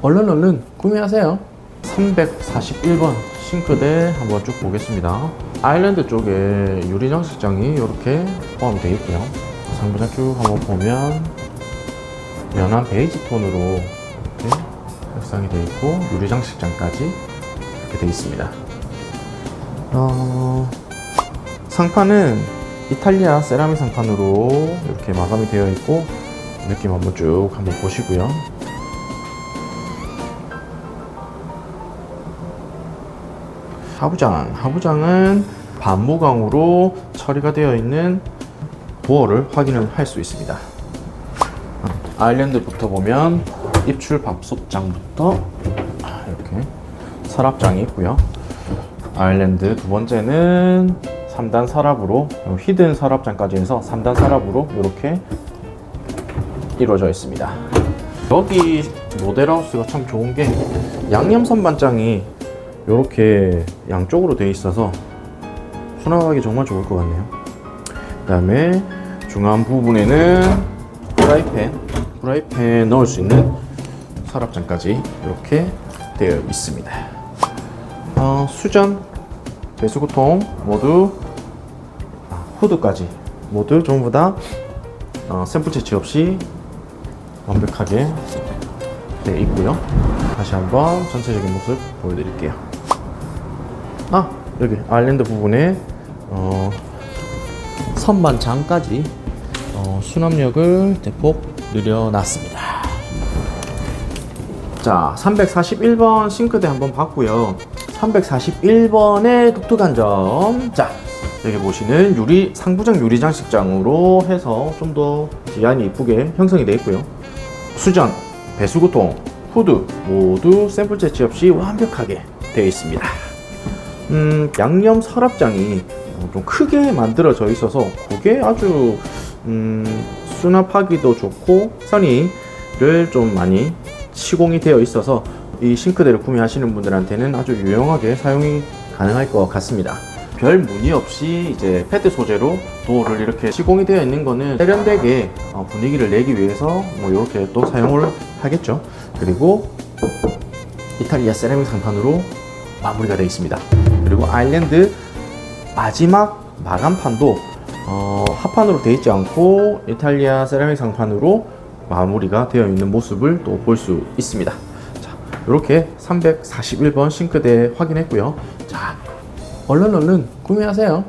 얼른 얼른 구매하세요. 341번 싱크대 한번 쭉 보겠습니다. 아일랜드 쪽에 유리 장식장이 이렇게 포함되어 있고요. 상부장 쭉 한번 보면 연한 베이지 톤으로 이렇게 색상이 되어 있고 유리 장식장까지 이렇게 되어 있습니다. 어, 상판은 이탈리아 세라믹 상판으로 이렇게 마감이 되어 있고 느낌 한번 쭉 한번 보시고요. 하부장, 하부장은 반무광으로 처리가 되어 있는 도어를 확인을 할 수 있습니다. 아일랜드부터 보면 입출 밥솥장부터 이렇게 서랍장이 있고요. 아일랜드 두 번째는 3단 서랍으로 히든 서랍장까지 해서 3단 서랍으로 이렇게 이루어져 있습니다. 여기 모델하우스가 참 좋은 게 양념 선반장이 이렇게 양쪽으로 되어 있어서 수납하기 정말 좋을 것 같네요. 그 다음에 중앙 부분에는 프라이팬, 프라이팬 넣을 수 있는 서랍장까지 이렇게 되어 있습니다. 어, 수전, 배수구통 모두 아, 후드까지 모두 전부 다 어, 샘플 채취 없이 완벽하게 되어 있고요. 다시 한번 전체적인 모습 보여드릴게요. 아 여기 아일랜드 부분에 어, 선반장까지 어, 수납력을 대폭 늘려놨습니다. 자, 341번 싱크대 한번 봤고요. 341번의 독특한 점. 자, 여기 보시는 유리 상부장 유리 장식장으로 해서 좀 더 디자인이 이쁘게 형성이 되어 있고요. 수전, 배수구통, 후드 모두 샘플 채취 없이 완벽하게 되어 있습니다. 음, 양념 서랍장이 어, 좀 크게 만들어져 있어서 그게 아주 음, 수납하기도 좋고 선의를 좀 많이 시공이 되어 있어서 이 싱크대를 구매하시는 분들한테는 아주 유용하게 사용이 가능할 것 같습니다. 별 무늬 없이 이제 패드 소재로 도어를 이렇게 시공이 되어 있는 거는 세련되게 어, 분위기를 내기 위해서 뭐 이렇게 또 사용을 하겠죠. 그리고 이탈리아 세라믹 상판으로 마무리가 되어 있습니다. 그리고 아일랜드 마지막 마감판도 어, 합판으로 되어 있지 않고 이탈리아 세라믹 상판으로 마무리가 되어 있는 모습을 또 볼 수 있습니다. 자, 이렇게 341번 싱크대 확인했고요. 자, 얼른 얼른 구매하세요.